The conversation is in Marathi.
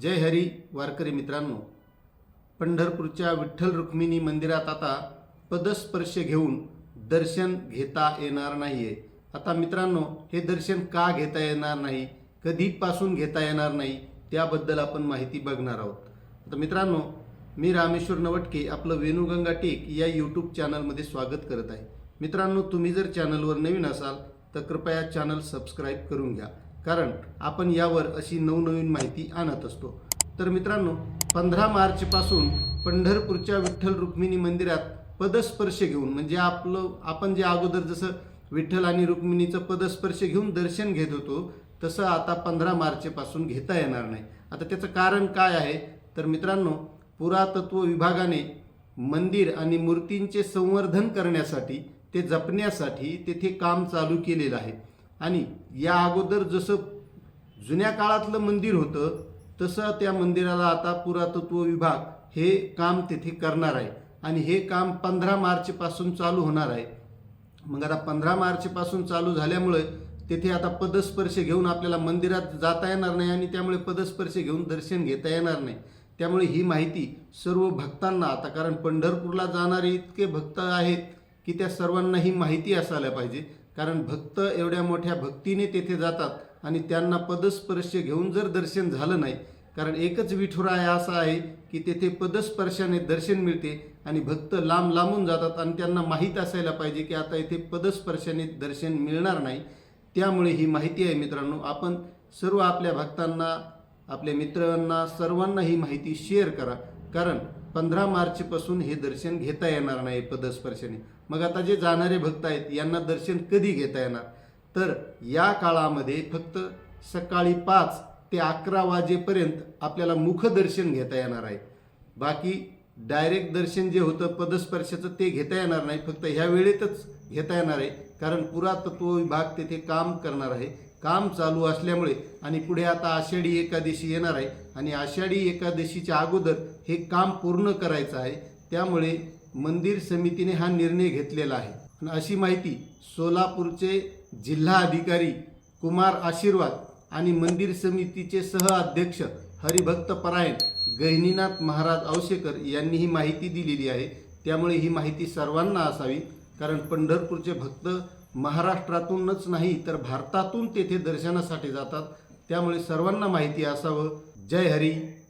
जय हरी वारकरी मित्रांनो. पंढरपूरच्या विठ्ठल रुक्मिणी मंदिरात आता पदस्पर्श घेऊन दर्शन घेता येणार नाही आहे आता मित्रांनो हे दर्शन का घेता येणार नाही? कधीपासून घेता येणार नाही? त्याबद्दल आपण माहिती बघणार आहोत. आता मित्रांनो मी रामेश्वर नवटके आपलं वेणुगंगा टेक या यूट्यूब चॅनलमध्ये स्वागत करत आहे. मित्रांनो तुम्ही जर चॅनलवर नवीन असाल तर कृपया चॅनल सबस्क्राईब करून घ्या. कारण आपण यावर अशी नवनवीन माहिती आणत असतो. तर मित्रांनो पंधरा मार्चपासून पंढरपूरच्या विठ्ठल रुक्मिणी मंदिरात पदस्पर्श घेऊन म्हणजे आपलं आपण जे अगोदर जसं विठ्ठल आणि रुक्मिणीचं पदस्पर्श घेऊन दर्शन घेत होतो तसं आता पंधरा मार्चपासून घेता येणार नाही. आता त्याचं कारण काय आहे? तर मित्रांनो पुरातत्व विभागाने मंदिर आणि मूर्तींचे संवर्धन करण्यासाठी ते जपण्यासाठी तेथे काम चालू केलेलं आहे. आणि या अगोदर जसं जुन्या काळातलं मंदिर होतं तसं त्या मंदिराला आता पुरातत्व विभाग हे काम तिथे करणार आहे. आणि हे काम पंधरा मार्चपासून चालू होणार आहे. मग आता पंधरा मार्चपासून चालू झाल्यामुळे तेथे आता पदस्पर्श घेऊन आपल्याला मंदिरात जाता येणार नाही आणि त्यामुळे पदस्पर्श घेऊन दर्शन घेता येणार नाही. त्यामुळे ही माहिती सर्व भक्तांना आता कारण पंढरपूरला जाणारे इतके भक्त आहेत की त्या सर्वांना ही माहिती असायला पाहिजे. कारण भक्त एवढ्या मोठ्या भक्तीने तेथे जातात आणि त्यांना पदस्पर्श घेऊन जर दर्शन झालं नाही कारण एकच विठुराय असा आहे की तेथे पदस्पर्शाने दर्शन मिळते आणि भक्त लांब लांबून जातात आणि त्यांना माहीत असायला पाहिजे की आता इथे पदस्पर्शाने दर्शन मिळणार नाही. त्यामुळे ही माहिती आहे मित्रांनो. आपण सर्व आपल्या भक्तांना आपल्या मित्रांना सर्वांना ही माहिती शेअर करा. कारण पंधरा मार्चपासून हे दर्शन घेता येणार नाही पदस्पर्शाने. मग आता जे जाणारे भक्त आहेत यांना दर्शन कधी घेता येणार? तर या काळामध्ये फक्त सकाळी पाच ते अकरा वाजेपर्यंत आपल्याला मुखदर्शन घेता येणार आहे. बाकी डायरेक्ट दर्शन जे होतं पदस्पर्शाचं ते घेता येणार नाही. फक्त ह्या वेळेतच घेता येणार आहे. कारण पुरातत्व विभाग तेथे काम करणार आहे. काम चालू असल्यामुळे आणि पुढे आता आषाढी एकादशी येणार आहे आणि आषाढी एकादशीच्या अगोदर हे काम पूर्ण करायचं आहे. त्यामुळे मंदिर समितीने हा निर्णय घेतलेला आहे. आणि अशी माहिती सोलापूरचे जिल्हा अधिकारी कुमार आशीर्वाद आणि मंदिर समितीचे सह अध्यक्ष हरिभक्त परायण गहिनीनाथ महाराज औशेकर यांनी ही माहिती दिलेली आहे. त्यामुळे ही माहिती सर्वांना असावी कारण पंढरपूरचे भक्त महाराष्ट्रातूनच नाही तर भारतातून तेथे दर्शनासाठी जातात. त्यामुळे सर्वांना माहिती असावं. जय हरी.